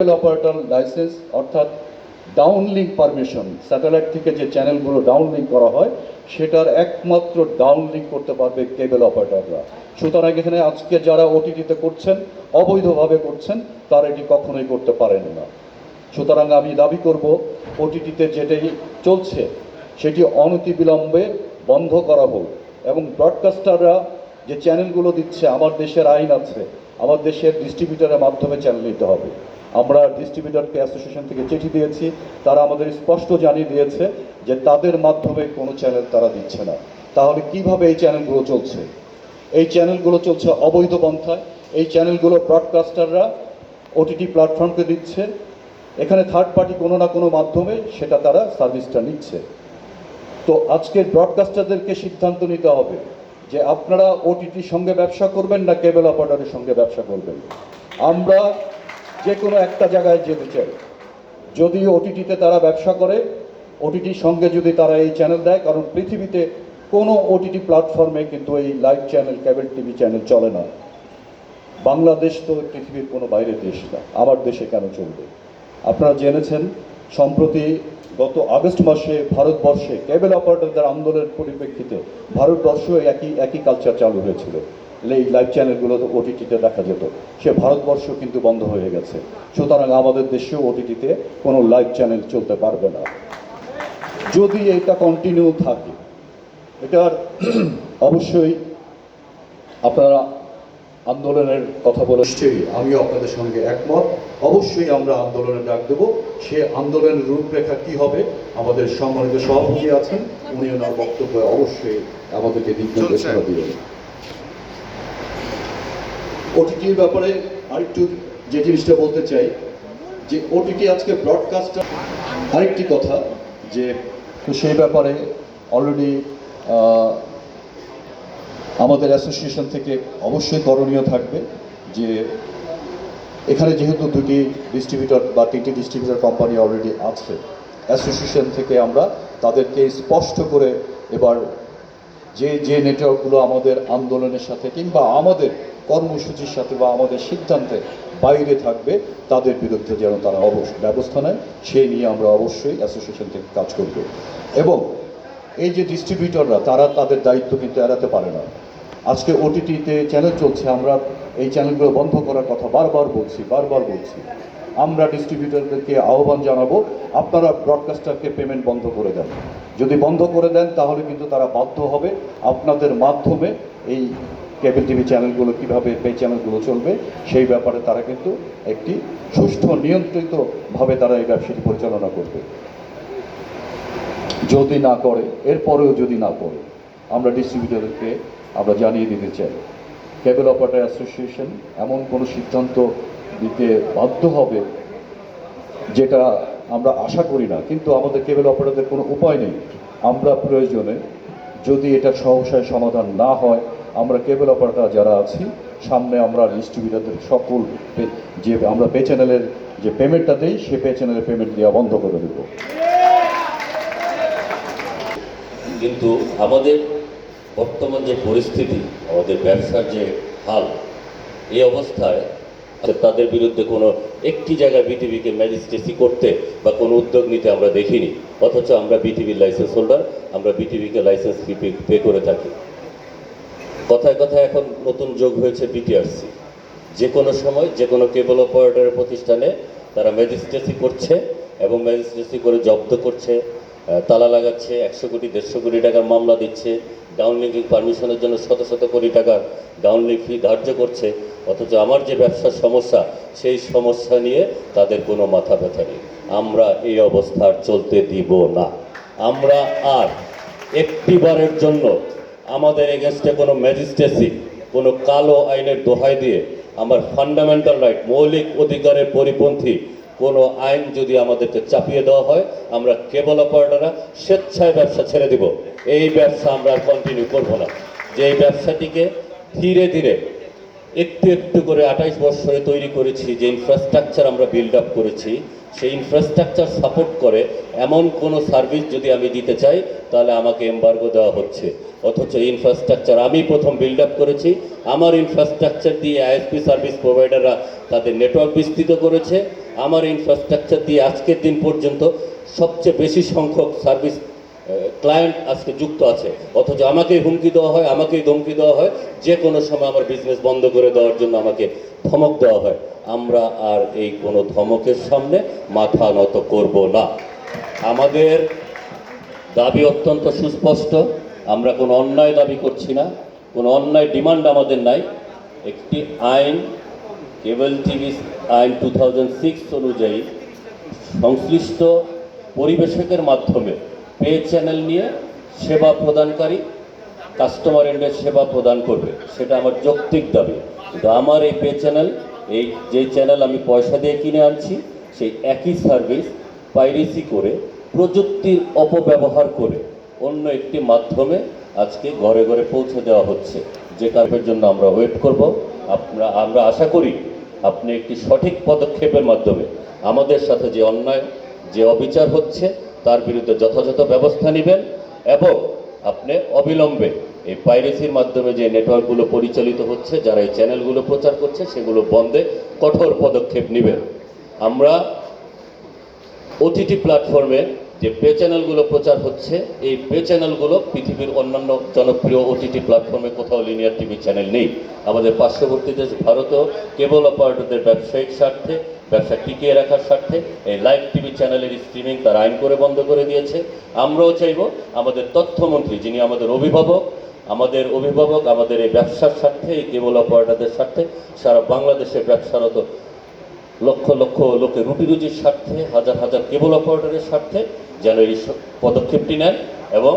Operator licence অর্থাৎ downlink permission satellite থেকে যে চ্যানেলগুলো ডাউনলিঙ্ক করা হয়, সেটার একমাত্র ডাউনলিঙ্ক করতে পারবে কেবল অপারেটররা সুতরাং এখানে আজকে যারা ওটিটিতে করছেন, অবৈধভাবে করছেন, তারা এটি কখনোই করতে পারেন না। সুতরাং আমি দাবি করব ওটিটিতে যেটাই চলছে, সেটি অনতিবিলম্বে বন্ধ করা হোক। এবং ব্রডকাস্টাররা যে চ্যানেলগুলো দিচ্ছে, আমার দেশের আইন আছে, আমার দেশের ডিস্ট্রিবিউটারের মাধ্যমে চ্যানেল নিতে হবে। আমরা ডিস্ট্রিবিউটারকে অ্যাসোসিয়েশন থেকে চিঠি দিয়েছি। তারা আমাদের স্পষ্ট জানিয়ে দিয়েছে যে তাদের মাধ্যমে কোনো চ্যানেল তারা দিচ্ছে না। তাহলে কীভাবে এই চ্যানেলগুলো চলছে? এই চ্যানেলগুলো চলছে অবৈধ পন্থায়। এই চ্যানেলগুলো ব্রডকাস্টাররা ওটিটি প্ল্যাটফর্মকে দিচ্ছে। এখানে থার্ড পার্টি কোনো না কোনো মাধ্যমে সেটা তারা সার্ভিসটা নিচ্ছে। তো আজকের ব্রডকাস্টারদেরকে সিদ্ধান্ত নিতে হবে যে আপনারা ওটিটির সঙ্গে ব্যবসা করবেন না কেবল অপারেটরের সঙ্গে ব্যবসা করবেন। আমরা যে কোনো একটা জায়গায় যেতে চাই। যদি ওটিটিতে তারা ব্যবসা করে ওটিটির সঙ্গে যদি তারা এই চ্যানেল দেয়, কারণ পৃথিবীতে কোনো ওটিটি প্ল্যাটফর্মে কিন্তু এই live channel cable TV channel চলে না। বাংলাদেশ তো পৃথিবীর কোনো বাইরের দেশ না আমার দেশে কেন চলবে? আপনারা জেনেছেন, সম্প্রতি গত আগস্ট মাসে ভারতবর্ষে কেবল অপারেটরদের আন্দোলনের পরিপ্রেক্ষিতে ভারতবর্ষ একই একই কালচার চালু হয়েছিল। এই লাইভ চ্যানেলগুলো ওটিটিতে দেখা যেত। সে ভারতবর্ষ কিন্তু বন্ধ হয়ে গেছে। সুতরাং আমাদের দেশেও ওটিটিতে কোনো লাইভ চ্যানেল চলতে পারবে না। যদি এটা কন্টিনিউ থাকে এটার অবশ্যই আপনারা আন্দোলনের কথা বলে নিশ্চয়ই আমিও আপনাদের সঙ্গে একমত। অবশ্যই আমরা আন্দোলনে ডাক দেব। সে আন্দোলনের রূপরেখা কি হবে আমাদের সম্মানিত সভাপতি আছেন উনি ওনার বক্তব্যে অবশ্যই আমাদেরকে দিক নির্দেশনা দিবেন। ওটিটির ব্যাপারে আরেকটু যে জিনিসটা বলতে চাই, যে ওটিটি আজকে ব্রডকাস্টার আরেকটি কথা, যে সেই ব্যাপারে অলরেডি আমাদের অ্যাসোসিয়েশন থেকে অবশ্যই করণীয় থাকবে যে এখানে যেহেতু দুটি ডিস্ট্রিবিউটর বা তিনটি ডিস্ট্রিবিউটর কোম্পানি অলরেডি আছে অ্যাসোসিয়েশন থেকে আমরা তাদেরকে স্পষ্ট করে এবার যে যে নেটওয়ার্কগুলো আমাদের আন্দোলনের সাথে কিংবা আমাদের কর্মসূচির সাথে বা আমাদের সিদ্ধান্তের বাইরে থাকবে, তাদের বিরুদ্ধে যেন তারা অবশ্যই ব্যবস্থা নেয়, সেই নিয়ে আমরা অবশ্যই অ্যাসোসিয়েশন থেকে কাজ করব। এবং এই যে ডিস্ট্রিবিউটররা তারা তাদের দায়িত্ব কিন্তু এড়াতে পারে না। আজকে ওটিটিতে চ্যানেল চলছে, আমরা এই চ্যানেলগুলো বন্ধ করার কথা বারবার বলছি বারবার বলছি। আমরা ডিস্ট্রিবিউটরদেরকে আহ্বান জানাব, আপনারা ব্রডকাস্টারকে পেমেন্ট বন্ধ করে দেন। যদি বন্ধ করে দেন, তাহলে কিন্তু তারা বাধ্য হবে আপনাদের মাধ্যমে এই কেবল টিভি চ্যানেলগুলো কীভাবে পে চ্যানেলগুলো চলবে, সেই ব্যাপারে তারা কিন্তু একটি সুষ্ঠু নিয়ন্ত্রিতভাবে তারা এই ব্যবসাটি পরিচালনা করবে। যদি না করে, এরপরেও যদি না করে, আমরা ডিস্ট্রিবিউটরকে আমরা জানিয়ে দিতে চাই। কেবল অপারেটর অ্যাসোসিয়েশন এমন কোনো সিদ্ধান্ত দিতে বাধ্য হবে যেটা আমরা আশা করি না, কিন্তু আমাদের কেবল অপারেটরদের কোনো উপায় নেই। আমরা প্রয়োজনে যদি এটা সহসায় সমাধান না হয় আমরা কেবল অপারেটর যারা আছি, সামনে আমরা ডিস্ট্রিবিউটরদের সকল যে আমরা পে চ্যানেলের যে পেমেন্টটা দেই, সে পে চ্যানেলের পেমেন্ট দেওয়া বন্ধ করে দেবো। কিন্তু আমাদের বর্তমান যে পরিস্থিতি, আমাদের ব্যবসার যে হাল, এই অবস্থায় তাদের বিরুদ্ধে কোনো একটি জায়গায় বিটিভিকে ম্যাজিস্ট্রেসি করতে বা কোনো উদ্যোগ নিতে আমরা দেখিনি। অথচ আমরা বিটিভির লাইসেন্স হোল্ডার আমরা বিটিভিকে লাইসেন্স ফি পে করে থাকি। কথায় কথায় এখন নতুন যোগ হয়েছে বিটিআরসি যে কোনো সময়, যে কোনো কেবল অপারেটরের প্রতিষ্ঠানে তারা ম্যাজিস্ট্রেসি করছে এবং ম্যাজিস্ট্রেসি করে জব্দ করছে তালা লাগাচ্ছে, একশো কোটি, দেড়শো কোটি টাকার মামলা দিচ্ছে ডাউনলিঙ্কিং পারমিশনের জন্য শত শত কোটি টাকার ডাউনলিঙ্ক ফি ধার্য করছে, অথচ আমার যে ব্যবসার সমস্যা, সেই সমস্যা নিয়ে তাদের কোনো মাথা ব্যথা নেই। আমরা এই অবস্থার চলতে দিব না। আমরা আর একটিবারের জন্য আমাদের এগেনস্টে কোনো ম্যাজিস্ট্রেসি, কোনো কালো আইনের দোহাই দিয়ে আমার ফান্ডামেন্টাল রাইট, মৌলিক অধিকারের পরিপন্থী কোনো আইন যদি আমাদেরকে চাপিয়ে দেওয়া হয়, আমরা কেবল অপারেটাররা স্বেচ্ছায় ব্যবসা ছেড়ে দিব। এই ব্যবসা আমরা কন্টিনিউ করব না। যে এই ব্যবসাটিকে ধীরে ধীরে একটু একটু করে আঠাইশ বছরে তৈরি করেছি, যে ইনফ্রাস্ট্রাকচার আমরা বিল্ড আপ করেছি, সেই ইনফ্রাস্ট্রাকচার সাপোর্ট করে এমন কোনো সার্ভিস যদি আমি দিতে চাই, তাহলে আমাকে এম্বার্গো দেওয়া হচ্ছে। অথচ ইনফ্রাস্ট্রাকচার আমি প্রথম বিল্ড আপ করেছি, আমার ইনফ্রাস্ট্রাকচার দিয়ে আইএসপি সার্ভিস প্রোভাইডাররা তাদের নেটওয়ার্ক বিস্তৃত করেছে, আমার ইনফ্রাস্ট্রাকচার দিয়ে আজকের দিন পর্যন্ত সবচেয়ে বেশি সংখ্যক সার্ভিস ক্লায়েন্ট আজকে যুক্ত আছে। অথচ আমাকেই হুমকি দেওয়া হয়, আমাকেই ধমকি দেওয়া হয়। যে কোনো সময় আমার বিজনেস বন্ধ করে দেওয়ার জন্য আমাকে ধমক দেওয়া হয়। আমরা আর এই কোনো ধমকের সামনে মাথা নত করব না। আমাদের দাবি অত্যন্ত সুস্পষ্ট। আমরা কোনো অন্যায় দাবি করছি না। কোনো অন্যায় ডিমান্ড আমাদের নাই। একটি আইন, কেবল টিভি আইন টু অনুযায়ী সংশ্লিষ্ট পরিবেশকের মাধ্যমে পে চ্যানেল নিয়ে সেবা প্রদানকারী কাস্টমার এন্ডের সেবা প্রদান করবে। সেটা আমার যৌক্তিক দাবি। কিন্তু আমার এই পে চ্যানেল এই যে চ্যানেল আমি পয়সা দিয়ে কিনে আনছি, সেই একই সার্ভিস পাইরেসি করে, প্রযুক্তির অপব্যবহার করে অন্য একটি মাধ্যমে আজকে ঘরে ঘরে পৌঁছে দেওয়া হচ্ছে। যে কারণের জন্য আমরা ওয়েট করব। আমরা আমরা আশা করি আপনি একটি সঠিক পদক্ষেপের মাধ্যমে আমাদের সাথে যে অন্যায়, যে অবিচার হচ্ছে তার বিরুদ্ধে যথাযথ ব্যবস্থা নেবেন এবং আপনি অবিলম্বে এই পাইরেসির মাধ্যমে যে নেটওয়ার্কগুলো পরিচালিত হচ্ছে, যারা এই চ্যানেলগুলো প্রচার করছে, সেগুলো বন্ধে কঠোর পদক্ষেপ নেবেন। আমরা ওটিটি প্ল্যাটফর্মে যে পে চ্যানেলগুলো প্রচার হচ্ছে, এই পে চ্যানেলগুলো পৃথিবীর অন্যান্য জনপ্রিয় ওটিটি প্ল্যাটফর্মে কোথাও লিনিয়ার টিভি চ্যানেল নেই। আমাদের পার্শ্ববর্তী দেশ ভারতেও কেবল অপারেটরদের ব্যবসায়িক স্বার্থে, ব্যবসা টিকিয়ে রাখার স্বার্থে এই লাইভ টিভি চ্যানেলের স্ট্রিমিং তার আইন করে বন্ধ করে দিয়েছে। আমরাও চাইব আমাদের তথ্যমন্ত্রী, যিনি আমাদের অভিভাবক আমাদের অভিভাবক, আমাদের এই ব্যবসার স্বার্থে, এই কেবল অপারেটরদের স্বার্থে সারা বাংলাদেশের ব্যবসারত লক্ষ লক্ষ লোকের রুটি রুজির স্বার্থে, হাজার হাজার কেবল অপারেটরের স্বার্থে যেন এই পদক্ষেপটি নেন এবং